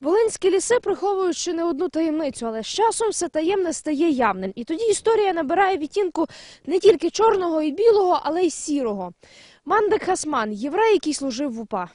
Волинські ліси приховують ще не одну таємницю, але з часом все таємне стає явним. І тоді історія набирає відтінку не тільки чорного і білого, але й сірого. Мандик Хасман, єврей, який служив в УПА.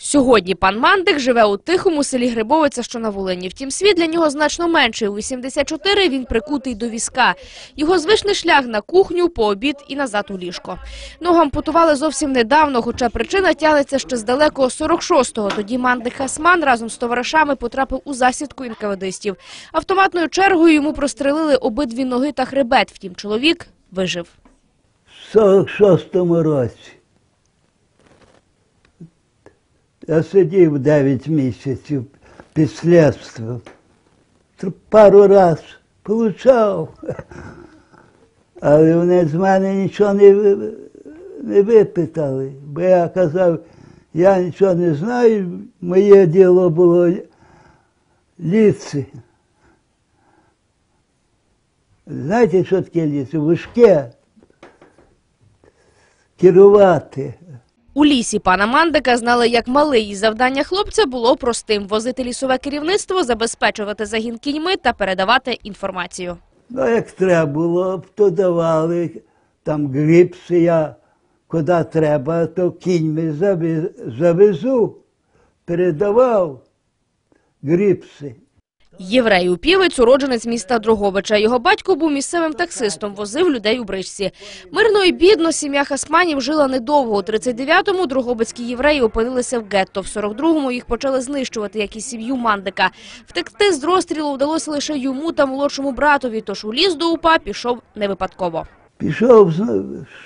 Сьогодні пан Мандик живе у тихому селі Грибовиця, що на Волині. Втім, світ для нього значно менший. У 84 він прикутий до візка. Його звичний шлях на кухню, по обід і назад у ліжко. Ногу ампутували зовсім недавно, хоча причина тягнеться ще з далекого 46-го. Тоді Мандик Хасман разом з товаришами потрапив у засідку інкавидистів. Автоматною чергою йому прострелили обидві ноги та хребет. Втім, чоловік вижив. В 46-му році. Я сидів 9 місяців під слідством. Пару раз получав. Але вони з мене нічого не, не випитали. Бо я казав, я нічого не знаю, моє діло було ліці. Знаєте, що таке ліце? Важке керувати. У лісі пана Мандика знали як малий, завдання хлопця було простим – возити лісове керівництво, забезпечувати загін кіньми та передавати інформацію. Ну, як треба було, то давали там гріпси, я куди треба, то кіньми завезу, передавав гріпси. Єврей Упівець – уродженець міста Дрогобича. Його батько був місцевим таксистом, возив людей у бричці. Мирно і бідно сім'я Хасманів жила недовго. У 39-му дрогобицькі євреї опинилися в гетто. В 42-му їх почали знищувати, як і сім'ю Мандика. Втекти з розстрілу вдалося лише йому та молодшому братові, тож у ліс до УПА пішов не випадково. Пішов,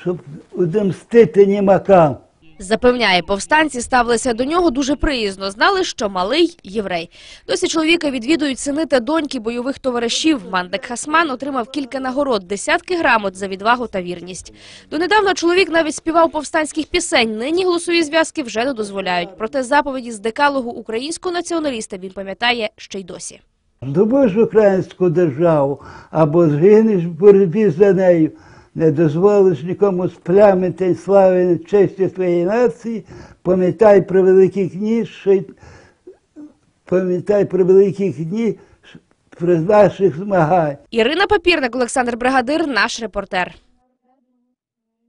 щоб удемстити німакам. Запевняє, повстанці ставилися до нього дуже приязно. Знали, що малий єврей. Досі чоловіка відвідують сини та доньки бойових товаришів. Мандек Хасман отримав кілька нагород, десятки грамот за відвагу та вірність. Донедавна чоловік навіть співав повстанських пісень. Нині голосові зв'язки вже не дозволяють. Проте заповіді з декалогу українського націоналіста він пам'ятає ще й досі. Здобуш українську державу або згинеш в боротьбі за нею, не дозволиш нікому сплямити слави честі твоєї нації, пам'ятай про великі кні, що пам'ятай про великі кні про наших змагань. Ірина Папірник, Олександр Бригадир, наш репортер.